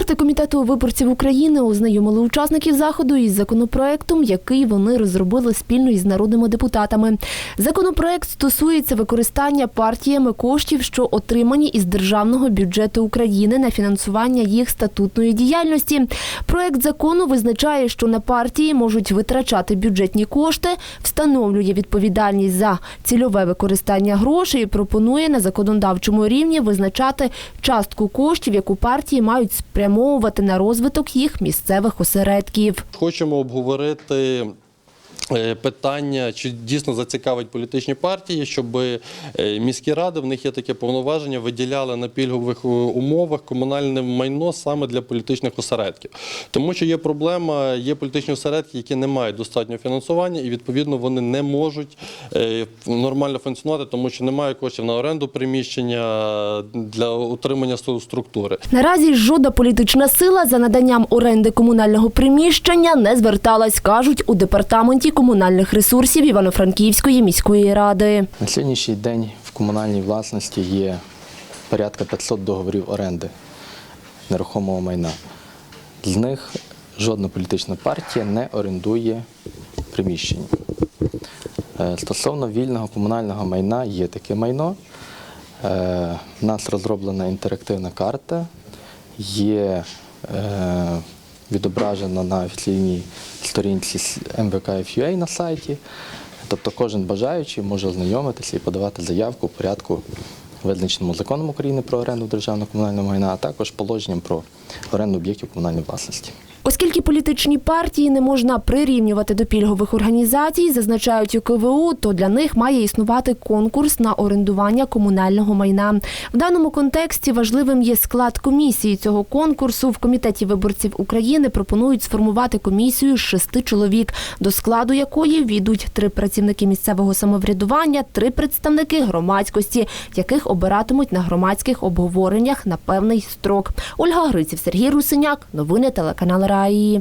Експерти комітету виборців України ознайомили учасників заходу із законопроектом, який вони розробили спільно із народними депутатами. Законопроект стосується використання партіями коштів, що отримані із державного бюджету України на фінансування їх статутної діяльності. Проект закону визначає, що на партії можуть витрачати бюджетні кошти, встановлює відповідальність за цільове використання грошей і пропонує на законодавчому рівні визначати частку коштів, яку партії мають спрямовувати на розвиток їх місцевих осередків. Хочемо обговорити питання, чи дійсно зацікавить політичні партії, щоб е, міські ради, в них є таке повноваження, виділяли на пільгових е, умовах комунальне майно саме для політичних осередків. Тому що є проблема, є політичні осередки, які не мають достатнього фінансування, і відповідно вони не можуть е, нормально функціонувати, тому що немає коштів на оренду приміщення для утримання стру- структури. Наразі жодна політична сила за наданням оренди комунального приміщення не зверталась, кажуть у департаменті комунальних ресурсів Івано-Франківської міської ради. На сьогоднішній день в комунальній власності є порядка 500 договорів оренди нерухомого майна. З них жодна політична партія не орендує приміщення. Е, Стосовно вільного комунального майна є таке майно. Е, У нас розроблена інтерактивна карта, є е, відображена на офіційній сторінці МВКФЮА МВК.FUA на сайті. Тобто кожен бажаючий може ознайомитися і подавати заявку у порядку, визначеному законом України про оренду державного комунального майна, а також положенням про оренду об'єктів комунальної власності. Оскільки політичні партії не можна прирівнювати до пільгових організацій, зазначають у КВУ, то для них має існувати конкурс на орендування комунального майна. В даному контексті важливим є склад комісії цього конкурсу. В комітеті виборців України пропонують сформувати комісію з шести чоловік, до складу якої війдуть три працівники місцевого самоврядування, три представники громадськості, яких обиратимуть на громадських обговореннях на певний строк. Ольга Гриців, Сергій Русиняк. Новини телеканал para aí